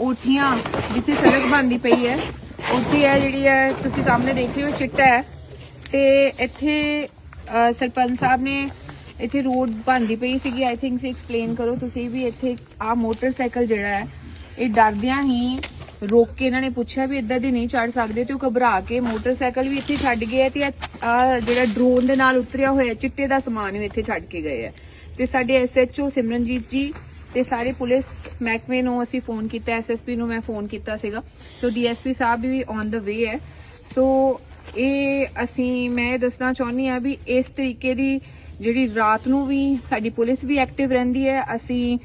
ਓਠੀਆਂ ਜਿੱਥੇ ਸੜਕ ਬਣਦੀ ਪਈ ਹੈ ਉੱਥੇ ਹੈ ਜਿਹੜੀ ਹੈ, ਤੁਸੀਂ ਸਾਹਮਣੇ ਦੇਖ ਰਹੇ ਹੋ, ਚਿੱਟਾ ਹੈ ਤੇ ਇੱਥੇ ਸਰਪੰਚ ਸਾਹਿਬ ਨੇ ਇੱਥੇ ਰੋਡ ਬਣਦੀ ਪਈ ਸੀਗੀ ਆਈ ਥਿੰਕ ਸੇ ਐਕਸਪਲੇਨ ਕਰੋ, ਤੁਸੀਂ ਵੀ ਇੱਥੇ ਆ ਮੋਟਰਸਾਈਕਲ ਜਿਹੜਾ ਹੈ, ਇਹ ਡਰਦਿਆਂ ਹੀ ਰੋਕ ਕੇ ਇਹਨਾਂ ਨੇ ਪੁੱਛਿਆ ਵੀ ਇੱਦਾਂ ਦੀ ਨਹੀਂ ਚੜ ਸਕਦੇ ਤੇ ਉਹ ਘਬਰਾ ਕੇ ਮੋਟਰਸਾਈਕਲ ਵੀ ਇੱਥੇ ਛੱਡ ਗਏ ਆ ਤੇ ਆ ਜਿਹੜਾ ਡਰੋਨ ਦੇ ਨਾਲ ਉਤਰਿਆ ਹੋਇਆ, ਚਿੱਟੇ ਦਾ ਸਮਾਨ ਵੀ ਇੱਥੇ ਛੱਡ ਕੇ ਗਏ ਹੈ। ਤੇ ਸਾਡੇ ਐਸਐਚਓ ਸਿਮਰਨਜੀਤ ਜੀ ਤੇ ਸਾਰੇ ਪੁਲਿਸ ਮਹਿਕਮੇ ਨੂੰ ਅਸੀਂ ਫੋਨ ਕੀਤਾ ਐਸਐਸਪੀ ਨੂੰ ਮੈਂ ਫੋਨ ਕੀਤਾ ਸੀਗਾ। ਸੋ DSP Sahib we on the ਵੇ ਹੈ। ਸੋ ਇਹ ਅਸੀਂ, ਮੈਂ ਇਹ ਦੱਸਣਾ ਚਾਹੁੰਦੀ ਆ ਵੀ ਇਸ ਤਰੀਕੇ ਦੀ ਜਿਹੜੀ ਰਾਤ ਨੂੰ ਵੀ ਸਾਡੀ ਪੁਲਿਸ ਵੀ ਐਕਟਿਵ ਰਹਿੰਦੀ ਹੈ। ਅਸੀਂ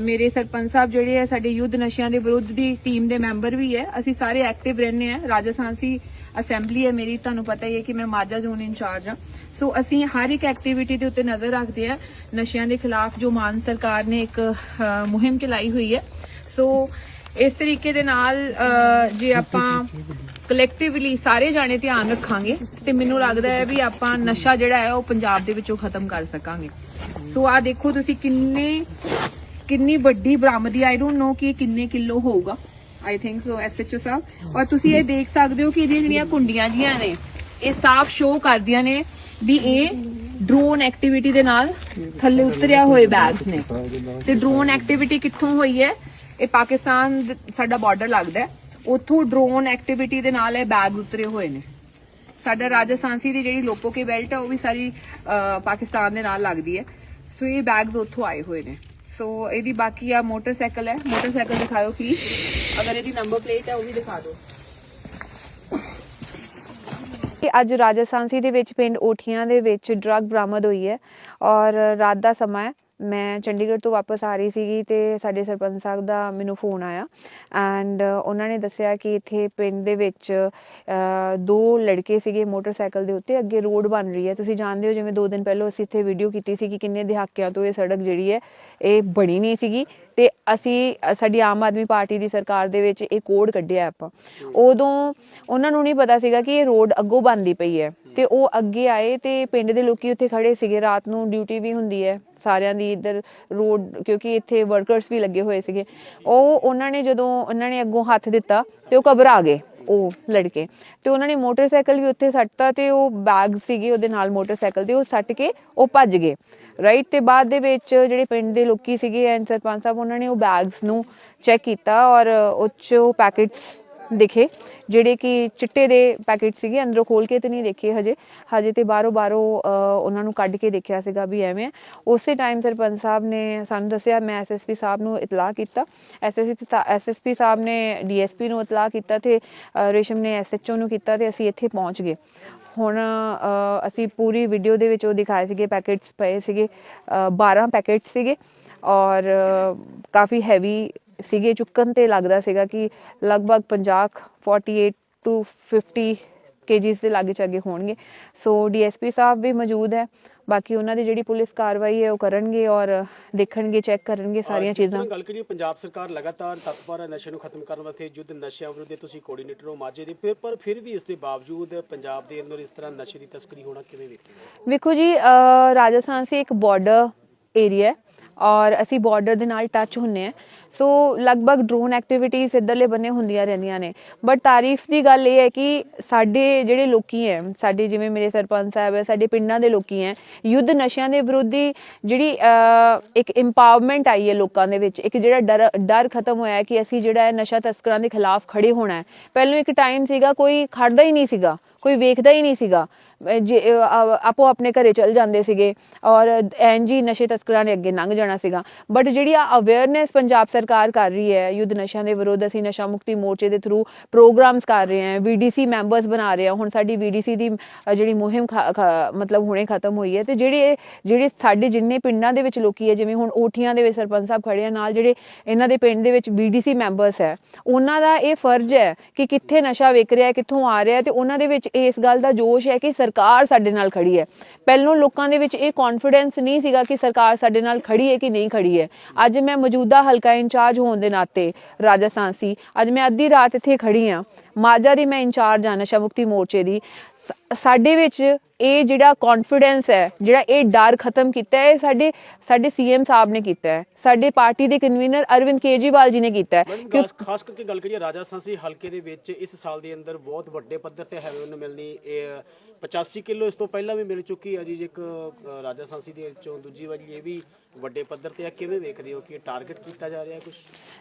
ਮੇਰੇ ਸਰਪੰਚ ਸਾਹਿਬ ਜਿਹੜੇ ਆ ਸਾਡੇ ਯੁੱਧ ਨਸ਼ਿਆਂ ਦੇ ਵਿਰੁੱਧ ਦੀ ਟੀਮ ਦੇ ਮੈਂਬਰ ਵੀ ਹੈ। ਅਸੀਂ ਸਾਰੇ ਐਕਟਿਵ ਰਹਿੰਦੇ ਆ ਰਾਜਸਥਾਨਸੀ ਅਸੈਂਬਲੀ ਹੈ ਮੇਰੀ, ਤੁਹਾਨੂੰ ਪਤਾ ਹੀ ਹੈ ਕਿ ਮੈਂ ਮਾਝਾ ਜ਼ੋਨ ਇੰਚਾਰਜ ਹਾਂ। ਸੋ ਅਸੀਂ ਹਰ ਇੱਕ ਐਕਟੀਵਿਟੀ ਦੇ ਉੱਤੇ ਨਜ਼ਰ ਰੱਖਦੇ ਆ ਨਸ਼ਿਆਂ ਦੇ ਖਿਲਾਫ ਜੋ ਮਾਨ ਸਰਕਾਰ ਨੇ ਇੱਕ ਮੁਹਿੰਮ ਚਲਾਈ ਹੋਈ ਹੈ। ਸੋ ਇਸ ਤਰੀਕੇ ਦੇ ਨਾਲ ਜੇ ਆਪਾਂ ਕਲੈਕਟਿਵਲੀ ਸਾਰੇ ਜਾਣੇ ਧਿਆਨ ਰੱਖਾਂਗੇ, ਤੇ ਮੈਨੂੰ ਲੱਗਦਾ ਹੈ ਵੀ ਆਪਾਂ ਨਸ਼ਾ ਜਿਹੜਾ ਹੈ, ਉਹ ਪੰਜਾਬ ਦੇ ਵਿੱਚੋਂ ਖਤਮ ਕਰ ਸਕਾਂਗੇ। ਸੋ ਆ ਦੇਖੋ ਤੁਸੀਂ ਕਿੰਨੇ, ਕਿੰਨੀ ਵੱਡੀ ਬਰਾਮਦੀ ਆਈ ਡੋਨਟ ਨੋ ਕਿ ਇਹ ਕਿੰਨੇ ਕਿਲੋ ਹੋਊਗਾ। ਆਈ ਥਿੰਕ ਸੋ ਐਸਐਚਓ ਸਾਹਿਬ। ਔਰ ਤੁਸੀਂ ਇਹ ਦੇਖ ਸਕਦੇ ਹੋ ਕਿ ਇਹਦੀਆਂ ਜਿਹੜੀਆਂ ਕੁੰਡੀਆਂ ਜੀਆਂ ਨੇ, ਇਹ ਸਾਫ਼ ਸ਼ੋ ਕਰਦੀਆਂ ਨੇ ਵੀ ਇਹ ਡਰੋਨ ਐਕਟੀਵਿਟੀ ਦੇ ਨਾਲ ਥੱਲੇ ਉਤਰਿਆ ਹੋਏ ਬੈਗਸ ਨੇ। ਤੇ ਡਰੋਨ ਐਕਟੀਵਿਟੀ ਕਿੱਥੋਂ ਹੋਈ ਹੈ? ਇਹ ਪਾਕਿਸਤਾਨ ਸਾਡਾ ਬਾਰਡਰ ਲੱਗਦਾ ਉੱਥੋਂ ਡਰੋਨ ਐਕਟੀਵਿਟੀ ਦੇ ਨਾਲ ਇਹ ਬੈਗ ਉਤਰੇ ਹੋਏ ਨੇ। ਸਾਡਾ ਰਾਜਸਥਾਨਸੀ ਦੀ ਜਿਹੜੀ ਲੋਪੋ ਕੀ ਬੈਲਟ ਹੈ, ਉਹ ਵੀ ਸਾਰੀ ਪਾਕਿਸਤਾਨ ਦੇ ਨਾਲ ਲੱਗਦੀ ਹੈ। ਸੋ ਇਹ ਬੈਗਸ ਉੱਥੋਂ ਆਏ ਹੋਏ ਨੇ। ਸੋ ਇਹਦੀ ਬਾਕੀ ਆ ਮੋਟਰਸਾਈਕਲ ਹੈ। ਮੋਟਰਸਾਈਕਲ ਦਿਖਾਓ ਪਲੀਜ਼ ਅਗਰ ਇਹਦੀ ਨੰਬਰ ਪਲੇਟ ਹੈ, ਉਹ ਵੀ ਦਿਖਾ ਦਿਓ। ਕਿ ਅੱਜ ਰਾਜਸਥਾਨਸੀ ਦੇ ਵਿੱਚ ਪਿੰਡ ਓਠੀਆਂ ਦੇ ਵਿੱਚ ਡਰੱਗ ਬਰਾਮਦ ਹੋਈ ਹੈ ਔਰ ਰਾਤ ਦਾ ਸਮਾਂ ਹੈ। ਮੈਂ ਚੰਡੀਗੜ੍ਹ ਤੋਂ ਵਾਪਸ ਆ ਰਹੀ ਸੀਗੀ ਤੇ ਸਾਡੇ ਸਰਪੰਚ ਸਾਹਿਬ ਦਾ ਮੈਨੂੰ ਫੋਨ ਆਇਆ ਐਂਡ ਉਹਨਾਂ ਨੇ ਦੱਸਿਆ ਕਿ ਇੱਥੇ ਪਿੰਡ ਦੇ ਵਿੱਚ ਦੋ ਲੜਕੇ ਸੀਗੇ ਮੋਟਰਸਾਈਕਲ ਦੇ ਉੱਤੇ, ਅੱਗੇ ਰੋਡ ਬਣ ਰਹੀ ਹੈ। ਤੁਸੀਂ ਜਾਣਦੇ ਹੋ, ਜਿਵੇਂ ਦੋ ਦਿਨ ਪਹਿਲਾਂ ਅਸੀਂ ਇੱਥੇ ਵੀਡੀਓ ਕੀਤੀ ਸੀ ਕਿ ਕਿੰਨੇ ਦਹਾਕਿਆਂ ਤੋਂ ਇਹ ਸੜਕ ਜਿਹੜੀ ਹੈ, ਇਹ ਬਣੀ ਨਹੀਂ ਸੀਗੀ ਤੇ ਅਸੀਂ, ਸਾਡੀ ਆਮ ਆਦਮੀ ਪਾਰਟੀ ਦੀ ਸਰਕਾਰ ਦੇ ਵਿੱਚ ਇਹ ਕੋਡ ਕੱਢਿਆ ਆਪਾਂ। ਉਦੋਂ ਉਹਨਾਂ ਨੂੰ ਨਹੀਂ ਪਤਾ ਸੀਗਾ ਕਿ ਇਹ ਰੋਡ ਅੱਗੋਂ ਬਣਦੀ ਪਈ ਹੈ। ਤੇ ਉਹ ਅੱਗੇ ਆਏ ਤੇ ਪਿੰਡ ਦੇ ਲੋਕੀ ਉੱਥੇ ਖੜੇ ਸੀਗੇ, ਰਾਤ ਨੂੰ ਡਿਊਟੀ ਵੀ ਹੁੰਦੀ ਹੈ। ਸਾਰਿਆਂ ਦੀ ਇੱਧਰ ਰੋਡ, ਕਿਉਂਕਿ ਇੱਥੇ ਵਰਕਰਸ ਵੀ ਲੱਗੇ ਹੋਏ ਸੀਗੇ। ਉਹ ਉਹਨਾਂ ਨੇ ਜਦੋਂ ਉਹਨਾਂ ਨੇ ਅੱਗੋਂ ਹੱਥ ਦਿੱਤਾ ਤੇ ਉਹ ਘਬਰਾ ਗਏ, ਉਹ ਲੜਕੇ। ਤੇ ਉਹਨਾਂ ਨੇ ਮੋਟਰਸਾਈਕਲ ਵੀ ਉੱਥੇ ਸੱਟਤਾ ਤੇ ਉਹ ਬੈਗ ਸੀਗੇ ਉਹਦੇ ਨਾਲ ਮੋਟਰਸਾਈਕਲ ਦੇ, ਉਹ ਸੱਟ ਕੇ ਉਹ ਭੱਜ ਗਏ। ਰਾਈਟ ਤੇ ਬਾਅਦ ਦੇ ਵਿੱਚ ਜਿਹੜੇ ਪਿੰਡ ਦੇ ਲੋਕੀ ਸੀਗੇ ਐਂਡ ਸਰਪੰਚ ਸਾਹਿਬ, ਉਹਨਾਂ ਨੇ ਉਹ ਬੈਗਸ ਨੂੰ ਚੈੱਕ ਕੀਤਾ ਔਰ ਉਹ 'ਚ ਪੈਕੇਟਸ ਦਿਖੇ ਜਿਹੜੇ ਕਿ ਚਿੱਟੇ ਦੇ ਪੈਕੇਟ ਸੀਗੇ ਅੰਦਰੋਂ ਖੋਲ ਕੇ ਤੇ ਨਹੀਂ ਦੇਖੇ ਹਜੇ। ਹਜੇ ਤੇ ਬਾਹਰੋਂ ਬਾਹਰੋਂ ਉਹਨਾਂ ਨੂੰ ਕੱਢ ਕੇ ਦੇਖਿਆ ਸੀਗਾ ਵੀ ਐਵੇਂ ਹੈ। ਉਸੇ ਟਾਈਮ ਸਰਪੰਚ ਸਾਹਿਬ ਨੇ ਸਾਨੂੰ ਦੱਸਿਆ ਮੈਂ ਐਸਐਸਪੀ ਸਾਹਿਬ ਨੂੰ ਇਤਲਾਹ ਕੀਤਾ। ਐਸਐਸਪੀ ਐਸਐਸਪੀ ਸਾਹਿਬ ਨੇ ਡੀਐਸਪੀ ਨੂੰ ਇਤਲਾਹ ਕੀਤਾ ਤੇ ਰੇਸ਼ਮ ਨੇ ਐਸਐਚਓ ਨੂੰ ਕੀਤਾ ਤੇ ਅਸੀਂ ਇੱਥੇ ਪਹੁੰਚ ਗਏ। ਹੁਣ ਅਸੀਂ ਪੂਰੀ ਵੀਡੀਓ ਦੇ ਵਿੱਚ ਉਹ ਦਿਖਾਏ ਸੀਗੇ ਪੈਕੇਟਸ ਪਏ ਸੀਗੇ ਅਹ, 12 ਪੈਕੇਟ ਸੀਗੇ ਔਰ ਕਾਫੀ ਹੈਵੀ ਸੀਗੇ ਚੁੱਕਣ ਤੇ ਲੱਗਦਾ ਸੀਗਾ ਕਿ ਲਗਭਗ 50 48 ਟੂ 50 ਕੇਜੀਸ ਦੇ ਲਾਗੇ ਚਾਗੇ ਹੋਣਗੇ। ਸੋ ਡੀਐਸਪੀ ਸਾਹਿਬ ਵੀ ਮੌਜੂਦ ਹੈ। ਬਾਕੀ ਉਹਨਾਂ ਦੀ ਜਿਹੜੀ ਪੁਲਿਸ ਕਾਰਵਾਈ ਹੈ ਉਹ ਕਰਨਗੇ ਔਰ ਦੇਖਣਗੇ ਚੈੱਕ ਕਰਨਗੇ ਸਾਰੀਆਂ ਚੀਜ਼ਾਂ। ਗੱਲ ਕਰੀਏ ਪੰਜਾਬ ਸਰਕਾਰ ਲਗਾਤਾਰ ਤਤਪਰ ਹੈ ਨਸ਼ੇ ਨੂੰ ਖਤਮ ਕਰਨ ਵਾਸਤੇ ਯੁੱਧ ਨਸ਼ਿਆਂ ਵਿਰੁੱਧ ਤੁਸੀਂ ਕੋਆਰਡੀਨੇਟਰ ਹੋ ਮਾਝੇ ਦੇ ਫਿਰ ਪਰ ਫਿਰ ਵੀ ਇਸ ਦੇ ਬਾਵਜੂਦ ਪੰਜਾਬ ਦੇ ਅੰਦਰ ਇਸ ਤਰ੍ਹਾਂ ਨਸ਼ੇ ਦੀ ਤਸਕਰੀ ਹੋਣਾ ਕਿਵੇਂ ਵੇਖਦੇ ਹੋ ਵੇਖੋ ਜੀ ਰਾਜਸਥਾਨ ਸੀ ਇੱਕ ਬਾਰਡਰ ਏਰੀਆ ਹੈ। ਔਰ ਅਸੀਂ ਬਾਰਡਰ ਦੇ ਨਾਲ ਟੱਚ ਹੁੰਨੇ ਆ ਸੋ ਲਗਭਗ ਡਰੋਨ ਐਕਟੀਵਿਟੀਜ਼ ਇੱਧਰਲੇ ਬੰਨੇ ਹੁੰਦੀਆਂ ਰਹਿੰਦੀਆਂ ਨੇ। ਬਟ ਤਾਰੀਫ ਦੀ ਗੱਲ ਇਹ ਹੈ ਕਿ ਸਾਡੇ ਜਿਹੜੇ ਲੋਕੀ ਹੈ ਸਾਡੇ ਜਿਵੇਂ ਮੇਰੇ ਸਰਪੰਚ ਸਾਹਿਬ ਹੈ ਸਾਡੇ ਪਿੰਡਾਂ ਦੇ ਲੋਕੀ ਹੈ ਯੁੱਧ ਨਸ਼ਿਆਂ ਦੇ ਵਿਰੋਧੀ ਜਿਹੜੀ ਅਹ, ਇੱਕ ਇੰਪਾਵਰਮੈਂਟ ਆਈ ਹੈ ਲੋਕਾਂ ਦੇ ਵਿੱਚ। ਇੱਕ ਜਿਹੜਾ ਡਰ ਡਰ ਖਤਮ ਹੋਇਆ ਹੈ ਕਿ ਅਸੀਂ ਜਿਹੜਾ ਹੈ ਨਸ਼ਾ ਤਸਕਰਾਂ ਦੇ ਖਿਲਾਫ ਖੜੇ ਹੋਣਾ ਹੈ। ਪਹਿਲਾਂ ਇੱਕ ਟਾਈਮ ਸੀਗਾ ਕੋਈ ਖੜਦਾ ਹੀ ਨਹੀਂ ਸੀਗਾ ਕੋਈ ਵੇਖਦਾ ਹੀ ਨਹੀਂ ਸੀਗਾ। ਆਪੋ ਆਪਣੇ ਘਰੇ ਚਲ ਜਾਂਦੇ ਸੀਗੇ ਔਰ ਐਨ ਜੀ ਨਸ਼ੇ ਤਸਕਰਾਂ ਨੇ ਅੱਗੇ ਲੰਘ ਜਾਣਾ ਸੀਗਾ। ਬਟ ਜਿਹੜੀ ਆ ਅਵੇਅਰਨੈਸ ਪੰਜਾਬ ਸਰਕਾਰ ਕਰ ਰਹੀ ਹੈ, ਯੁੱਧ ਨਸ਼ਿਆਂ ਦੇ ਵਿਰੁੱਧ ਅਸੀਂ ਨਸ਼ਾ ਮੁਕਤੀ ਮੋਰਚੇ ਦੇ ਥਰੂ ਪ੍ਰੋਗਰਾਮਸ ਕਰ ਰਹੇ ਹਾਂ ਵੀਡੀਸੀ ਮੈਂਬਰਸ ਬਣਾ ਰਹੇ ਹਾਂ। ਹੁਣ ਸਾਡੀ ਵੀਡੀਸੀ ਦੀ ਜਿਹੜੀ ਮੁਹਿੰਮ ਮਤਲਬ ਹੁਣੇ ਖਤਮ ਹੋਈ ਹੈ ਤੇ ਜਿਹੜੇ ਜਿਹੜੇ ਸਾਡੇ ਜਿੰਨੇ ਪਿੰਡਾਂ ਦੇ ਵਿੱਚ ਲੋਕੀ ਹੈ, ਜਿਵੇਂ ਹੁਣ ਓਠੀਆਂ ਦੇ ਵਿੱਚ ਸਰਪੰਚ ਸਾਹਿਬ ਖੜੇ ਆ, ਨਾਲ ਜਿਹੜੇ ਇਹਨਾਂ ਦੇ ਪਿੰਡ ਦੇ ਵਿੱਚ ਵੀਡੀਸੀ ਮੈਂਬਰਸ ਹੈ, ਉਹਨਾਂ ਦਾ ਇਹ ਫਰਜ਼ ਹੈ ਕਿ ਕਿੱਥੇ ਨਸ਼ਾ ਵਿਕ ਰਿਹਾ ਹੈ ਕਿੱਥੋਂ ਆ ਰਿਹਾ ਤੇ ਉਹਨਾਂ ਦੇ ਵਿੱਚ ਇਸ ਗੱਲ ਦਾ ਜੋਸ਼ ਹੈ ਕਿ ਸਰ ਸਰਕਾਰ ਸਾਡੇ ਨਾਲ ਖੜੀ ਹੈ। ਪਹਿਲੋਂ ਲੋਕਾਂ ਦੇ ਵਿੱਚ ਇਹ ਕੌਨਫੀਡੈਂਸ ਨਹੀਂ ਸੀਗਾ ਕਿ ਸਰਕਾਰ ਸਾਡੇ ਨਾਲ ਖੜੀ ਹੈ ਕਿ ਨਹੀਂ ਖੜੀ ਹੈ। ਅੱਜ ਮੈਂ ਮੌਜੂਦਾ ਹਲਕਾ ਇੰਚਾਰਜ ਹੋਣ ਦੇ ਨਾਤੇ ਰਾਜਸਥਾਨ ਸੀ। ਅੱਜ ਮੈਂ ਅੱਧੀ ਰਾਤ ਇੱਥੇ ਖੜੀ ਆ ਮਾਝਾ ਦੀ ਮੈਂ ਇੰਚਾਰਜ ਆ ਨਸ਼ਾ ਮੁਕਤੀ ਮੋਰਚੇ ਦੀ। ਸਾਡੇ ਵਿੱਚ ਇਹ ਜਿਹੜਾ ਕੌਨਫੀਡੈਂਸ ਹੈ ਜਿਹੜਾ ਇਹ ਡਰ ਖਤਮ ਕੀਤਾ ਹੈ ਸਾਡੇ ਸਾਡੇ ਸੀਐਮ ਸਾਹਿਬ ਨੇ ਕੀਤਾ ਹੈ। ਸਾਡੇ ਪਾਰਟੀ ਦੇ ਕਨਵੀਨਰ ਅਰਵਿੰਦ ਕੇਜਰੀਵਾਲ ਜੀ ਨੇ ਕੀਤਾ ਹੈ। ਕਿਉਂ ਖਾਸ- ਕਰਕੇ ਗੱਲ ਕਰੀਏ ਰਾਜਾ ਸਾਂਸੀ ਹਲਕੇ ਦੇ ਵਿੱਚ ਇਸ ਸਾਲ ਦੇ ਅੰਦਰ ਬਹੁਤ ਵੱਡੇ ਪੱਧਰ ਤੇ ਹੈਰੋਇਨ ਮਿਲਣੀ ਇਹ 85 ਕਿਲੋ ਇਸ ਤੋਂ ਪਹਿਲਾਂ ਵੀ ਮਿਲ ਚੁੱਕੀ ਹੈ ਜੀ ਇੱਕ ਅ, ਰਾਜਾ ਸਾਂਸੀ ਦੇ ਵਿੱਚੋਂ। ਦੂਜੀ ਵਾਰੀ ਇਹ ਵੀ ਵੱਡੇ ਪੱਧਰ ਤੇ ਆ। ਕਿਵੇਂ ਵੇਖਦੇ ਹੋ ਕਿ ਟਾਰਗੇਟ ਕੀਤਾ ਜਾ ਰਿਹਾ ਕੁਝ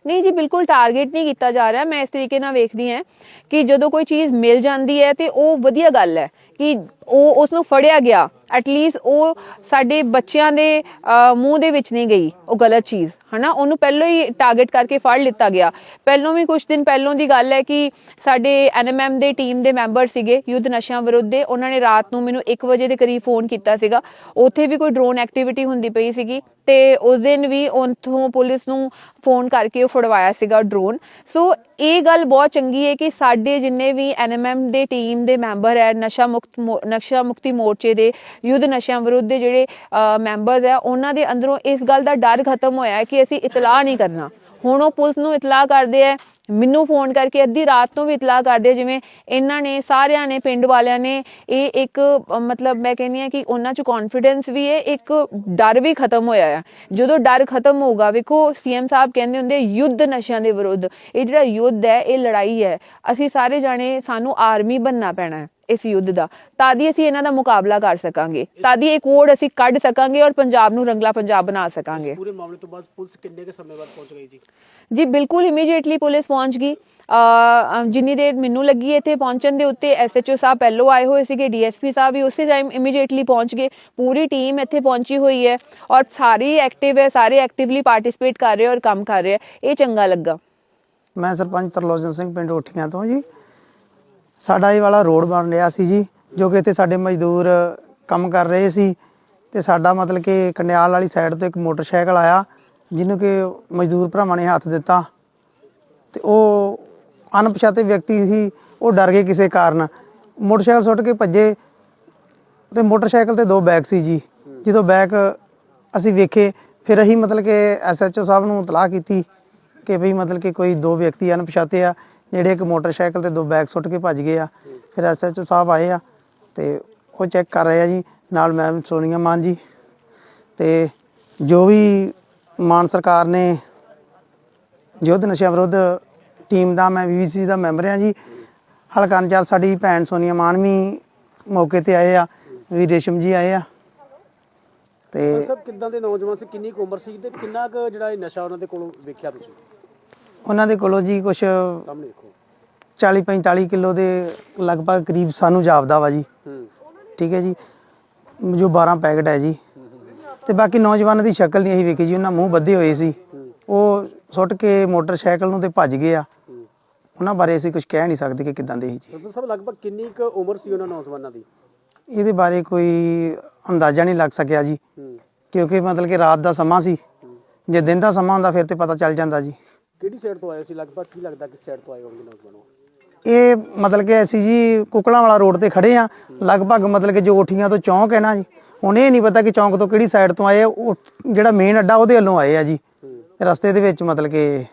ਨਹੀਂ ਜੀ ਬਿਲਕੁਲ ਟਾਰਗੇਟ ਨਹੀਂ ਕੀਤਾ ਜਾ ਰਿਹਾ। ਮੈਂ ਇਸ ਤਰੀਕੇ ਨਾਲ ਵੇਖਦੀ ਹਾਂ ਕਿ ਜਦੋਂ ਕੋਈ ਚੀਜ਼ ਮਿਲ ਜਾਂਦੀ ਹੈ ਤੇ ਉਹ ਵਧੀਆ ਗੱਲ ਹੈ। ਕਿ ਉਹ ਉਸ ਨੂੰ ਫੜਿਆ ਗਿਆ। ਐਟਲੀਸਟ ਉਹ ਸਾਡੇ ਬੱਚਿਆਂ ਦੇ ਅਹ, ਮੂੰਹ ਦੇ ਵਿੱਚ ਨਹੀਂ ਗਈ ਉਹ ਗਲਤ ਚੀਜ਼ ਹਨਾ? ਉਹਨੂੰ ਪਹਿਲਾਂ ਹੀ ਟਾਰਗੇਟ ਕਰਕੇ ਫੜ ਲਿੱਤਾ ਗਿਆ। ਪਹਿਲਾਂ ਵੀ ਕੁਝ ਦਿਨ ਪਹਿਲਾਂ ਦੀ ਗੱਲ ਹੈ ਕਿ ਸਾਡੇ ਐਨਐਮਐਮ ਦੇ ਟੀਮ ਦੇ ਮੈਂਬਰ ਸੀਗੇ ਯੁੱਧ ਨਸ਼ਿਆਂ ਵਿਰੁੱਧ ਦੇ। ਉਹਨਾਂ ਨੇ ਰਾਤ ਨੂੰ ਮੈਨੂੰ 1 ਵਜੇ ਦੇ ਕਰੀਬ ਫੋਨ ਕੀਤਾ ਸੀਗਾ। ਉੱਥੇ ਵੀ ਕੋਈ ਡਰੋਨ ਐਕਟੀਵਿਟੀ ਹੁੰਦੀ ਪਈ ਸੀਗੀ। ਤੇ ਉਸ ਦਿਨ ਵੀ ਉੱਥੋਂ ਪੁਲਿਸ ਨੂੰ ਫੋਨ ਕਰਕੇ ਉਹ ਫੜਵਾਇਆ ਸੀਗਾ ਡਰੋਨ ਸੋ ਇਹ ਗੱਲ ਬਹੁਤ ਚੰਗੀ ਹੈ ਕਿ ਸਾਡੇ ਜਿੰਨੇ ਵੀ ਐਨਐਮਐਮ ਦੇ ਟੀਮ ਦੇ ਮੈਂਬਰ ਹੈ, ਨਸ਼ਾ ਮੁਕਤ ਨਸ਼ਾ ਮੁਕਤੀ ਮੋਰਚੇ ਦੇ, ਯੁੱਧ ਨਸ਼ਿਆਂ ਵਿਰੁੱਧ ਦੇ ਜਿਹੜੇ ਮੈਂਬਰਸ ਹੈ, ਉਹਨਾਂ ਦੇ ਅੰਦਰੋਂ ਇਸ ਗੱਲ ਦਾ ਡਰ ਖਤਮ ਹੋਇਆ ਹੈ ਕਿ ਅਸੀਂ ਇਤਲਾਹ ਨਹੀਂ ਕਰਨਾ। ਹੁਣ ਉਹ ਪੁਲਿਸ ਨੂੰ ਇਤਲਾਹ ਕਰਦੇ ਆ ਮੈਨੂੰ ਫੋਨ ਕਰਕੇ ਅੱਧੀ ਰਾਤ ਤੋਂ ਵੀ ਇਤਲਾਹ ਕਰਦੇ ਜਿਵੇਂ ਇਹਨਾਂ ਨੇ ਸਾਰਿਆਂ ਨੇ ਪਿੰਡ ਵਾਲਿਆਂ ਨੇ ਇਹ ਇੱਕ ਮਤਲਬ ਮੈਂ ਕਹਿੰਦੀ ਆ ਕਿ ਉਹਨਾਂ 'ਚ ਕੌਨਫੀਡੈਂਸ ਵੀ ਹੈ ਇੱਕ ਡਰ ਵੀ ਖਤਮ ਹੋਇਆ ਆ। ਜਦੋਂ ਡਰ ਖਤਮ ਹੋਊਗਾ ਵੇਖੋ ਸੀਐਮ ਸਾਹਿਬ ਕਹਿੰਦੇ ਹੁੰਦੇ ਆ, ਯੁੱਧ ਨਸ਼ਿਆਂ ਦੇ ਵਿਰੁੱਧ। ਇਹ ਜਿਹੜਾ ਯੁੱਧ ਹੈ ਇਹ ਲੜਾਈ ਹੈ। ਅਸੀਂ ਸਾਰੇ ਜਾਣੇ ਸਾਨੂੰ ਆਰਮੀ ਬਣਨਾ ਪੈਣਾ ਹੈ। ਇਸ ਯੁੱਧ ਦਾ ਤਾਂ ਹੀ ਅਸੀਂ ਇਹਨਾਂ ਦਾ ਮੁਕਾਬਲਾ ਕਰ ਸਕਾਂਗੇ। ਤਾਂ ਹੀ ਇਹ ਕੋਡ ਅਸੀਂ ਕੱਢ ਸਕਾਂਗੇ ਔਰ ਪੰਜਾਬ ਨੂੰ ਰੰਗਲਾ ਪੰਜਾਬ ਬਣਾ ਸਕਾਂਗੇ। ਪੂਰੇ ਮਾਮਲੇ ਤੋਂ ਬਾਅਦ ਪੁਲਿਸ ਕਿੰਨੇ ਕੁ ਸਮੇਂ ਬਾਅਦ ਪਹੁੰਚ ਗਈ ਜੀ? ਜੀ ਬਿਲਕੁਲ ਇਮੀਡੀਏਟਲੀ ਪੁਲਿਸ ਪਹੁੰਚ ਗਈ। ਜਿੰਨੀ ਦੇਰ ਮੈਨੂੰ ਲੱਗੀ ਇੱਥੇ ਪਹੁੰਚਣ ਦੇ ਉੱਤੇ ਐਸਐਚਓ ਸਾਹਿਬ ਪਹਿਲੋਂ ਆਏ ਹੋਏ ਸੀਗੇ ਡੀਐਸਪੀ ਸਾਹਿਬ ਵੀ ਉਸੇ ਟਾਈਮ ਇਮੀਡੀਏਟਲੀ ਪਹੁੰਚ ਗਏ। ਪੂਰੀ ਟੀਮ ਇੱਥੇ ਪਹੁੰਚੀ ਹੋਈ ਹੈ ਔਰ ਸਾਰੀ ਐਕਟਿਵ ਹੈ ਸਾਰੇ ਐਕਟਿਵਲੀ ਪਾਰਟਿਸਿਪੇਟ ਕਰ ਰਹੇ ਔਰ ਕੰਮ ਕਰ ਰਹੇ ਹੈ। ਇਹ ਚੰਗਾ ਲੱਗਾ। ਮੈਂ ਸਰਪੰਚ ਤਰਲੋਚਨ ਸਿੰਘ ਪਿੰਡ ਓਠੀਆਂ ਤੋਂ ਜੀ। ਸਾਡਾ ਇਹ ਵਾਲਾ ਰੋਡ ਬਣ ਰਿਹਾ ਸੀ ਜੀ, ਜੋ ਕਿ ਇੱਥੇ ਸਾਡੇ ਮਜ਼ਦੂਰ ਕੰਮ ਕਰ ਰਹੇ ਸੀ। ਤੇ ਸਾਡਾ ਮਤਲਬ ਕਿ ਕੰਡਿਆਲ ਵਾਲੀ ਸਾਈਡ ਤੋਂ ਇੱਕ ਮੋਟਰਸਾਈਕਲ ਆਇਆ, ਜਿਹਨੂੰ ਕਿ ਮਜ਼ਦੂਰ ਭਰਾਵਾਂ ਨੇ ਹੱਥ ਦਿੱਤਾ। ਤੇ ਉਹ ਅਣਪਛਾਤੇ ਵਿਅਕਤੀ ਸੀ, ਉਹ ਡਰ ਗਏ ਕਿਸੇ ਕਾਰਨ। ਮੋਟਰਸਾਈਕਲ ਸੁੱਟ ਕੇ ਭੱਜੇ ਤੇ ਮੋਟਰਸਾਈਕਲ ਤੇ ਦੋ ਬੈਗ ਸੀ ਜੀ। ਜਦੋਂ ਬੈਗ ਅਸੀਂ ਵੇਖੇ, ਫਿਰ ਅਸੀਂ ਮਤਲਬ ਕਿ ਐਸਐਚਓ ਸਾਹਿਬ ਨੂੰ ਇਤਲਾਹ ਕੀਤੀ ਕਿ ਵੀ ਮਤਲਬ ਕਿ ਕੋਈ ਦੋ ਵਿਅਕਤੀ ਅਣਪਛਾਤੇ ਆ। ਜਿਹੜੇ ਇੱਕ ਮੋਟਰਸਾਈਕਲ ਤੇ ਦੋ ਬੈਗ ਸੁੱਟ ਕੇ ਭੱਜ ਗਏ ਆ। ਫਿਰ ਐਸਐਚਓ ਸਾਹਿਬ ਆਏ ਆ ਤੇ ਉਹ ਚੈੱਕ ਕਰ ਰਹੇ ਆ ਜੀ। ਨਾਲ ਮੈਮ ਸੋਨੀਆ ਮਾਨ ਜੀ। ਤੇ ਜੋ ਵੀ ਮਾਨ ਸਰਕਾਰ ਨੇ ਯੁੱਧ ਨਸ਼ਿਆਂ ਵਿਰੁੱਧ ਟੀਮ ਦਾ, ਮੈਂ ਵੀਵੀਸੀ ਦਾ ਮੈਂਬਰ ਆ ਜੀ। ਹਲਕਾ ਇੰਚਾਰਜ ਸਾਡੀ ਭੈਣ ਸੋਨੀਆ ਮਾਨ ਵੀ ਮੌਕੇ ਤੇ ਆਏ ਆ। ਵੀ ਰੇਸ਼ਮ ਜੀ ਆਏ ਆ। ਤੇ ਸਭ ਕਿੱਦਾਂ ਦੇ ਨੌਜਵਾਨ ਸੀ? ਕਿੰਨੀ ਉਮਰ ਸੀ ਤੇ ਕਿੰਨਾ ਕੁ ਜਿਹੜਾ ਇਹ ਨਸ਼ਾ ਉਹਨਾਂ ਦੇ ਕੋਲੋਂ ਵੇਖਿਆ ਤੁਸੀਂ? ਉਹਨਾਂ ਦੇ ਕੋਲੋਂ ਜੀ ਕੁਝ ਸਾਹਮਣੇ ਦੇਖੋ। 40 45 ਕਿਲੋ ਦੇ ਲਗਭਗ ਕਰੀਬ ਸਾਨੂੰ ਜਾਪਦਾ ਵਾ ਜੀ। ਠੀਕ ਹੈ ਜੀ। ਜੋ 12 ਪੈਕਟ ਹੈ ਜੀ। ਤੇ ਬਾਕੀ ਨੌਜਵਾਨਾਂ ਦੀ ਸ਼ਕਲ ਨਹੀਂ ਅਸੀਂ ਵੇਖੀ ਜੀ ਉਹਨਾਂ ਮੂੰਹ ਬੱਧੇ ਹੋਏ ਸੀ। ਉਹ ਸੁੱਟ ਕੇ ਮੋਟਰਸਾਈਕਲ ਨੂੰ ਤੇ ਭੱਜ ਗਏ ਆ। ਉਹਨਾਂ ਬਾਰੇ ਅਸੀਂ ਕੁਝ ਕਹਿ ਨਹੀਂ ਸਕਦੇ ਕਿ ਕਿਦਾਂ ਦੇ ਸੀ ਜੀ। ਸਾਹਿਬ ਲਗਭਗ ਕਿੰਨੀ ਕੁ ਉਮਰ ਸੀ ਉਹਨਾਂ ਨੌਜਵਾਨਾਂ ਦੀ? ਇਹਦੇ ਬਾਰੇ ਕੋਈ ਅੰਦਾਜ਼ਾ ਨਹੀਂ ਲੱਗ ਸਕਿਆ ਜੀ। ਕਿਉਂਕਿ ਮਤਲਬ ਕਿ ਰਾਤ ਦਾ ਸਮਾਂ ਸੀ। ਜੇ ਦਿਨ ਦਾ ਸਮਾਂ ਹੁੰਦਾ ਫਿਰ ਤੇ ਪਤਾ ਚੱਲ ਜਾਂਦਾ ਜੀ। ਕਿਹੜੀ ਸਾਈਡ ਤੋਂ ਆਏ ਸੀ? ਲਗਭਗ ਕੀ ਲੱਗਦਾ ਕਿਸ ਸਾਈਡ ਤੋਂ ਆਏ ਹੋਣਗੇ ਨੌਜਵਾਨ ਉਹ? ਇਹ ਮਤਲਬ ਕਿ ਅਸੀਂ ਜੀ ਕੁਕਲਾਂ ਵਾਲਾ ਰੋਡ ਤੇ ਖੜੇ ਆ ਲਗਭਗ ਮਤਲਬ ਕਿ ਜੋ ਓਠੀਆਂ ਤੋਂ ਚੌਂਕ ਹੈ ਨਾ ਜੀ ਹੁਣ ਇਹ ਨਹੀਂ ਪਤਾ ਕਿ ਚੌਂਕ ਤੋਂ ਕਿਹੜੀ ਸਾਈਡ ਤੋਂ ਆਏ ਆ, ਉਹ ਜਿਹੜਾ ਮੇਨ ਅੱਡਾ ਉਹਦੇ ਵੱਲੋਂ ਆਏ ਆ ਜੀ। ਰਸਤੇ ਦੇ ਵਿੱਚ ਮਤਲਬ ਕਿ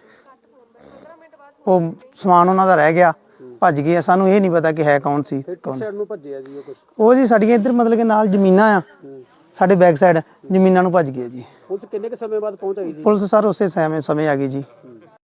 ਉਹ ਸਮਾਨ ਉਹਨਾਂ ਦਾ ਰਹਿ ਗਿਆ ਭੱਜ ਗਏ ਆ। ਸਾਨੂੰ ਇਹ ਨਹੀਂ ਪਤਾ ਕਿ ਹੈ ਕੌਣ ਸੀ ਫਿਰ ਕਿਸ ਸਾਈਡ ਨੂੰ ਭੱਜੇ ਆ ਜੀ ਉਹ ਕੁਝ ਉਹ ਜੀ ਸਾਡੀਆਂ ਇੱਧਰ ਮਤਲਬ ਕਿ ਨਾਲ ਜ਼ਮੀਨਾਂ ਆ। ਸਾਡੇ ਬੈਕ ਸਾਈਡ ਜ਼ਮੀਨਾਂ ਨੂੰ ਭੱਜ ਗਏ ਜੀ। ਪੁਲਿਸ ਕਿੰਨੇ ਕੁ ਸਮੇਂ ਬਾਅਦ ਪਹੁੰਚ ਆਈ ਜੀ? ਪੁਲਿਸ ਸਰ ਉਸੇ ਸਮੇਂ ਸਮੇਂ ਆ ਗਈ ਜੀ।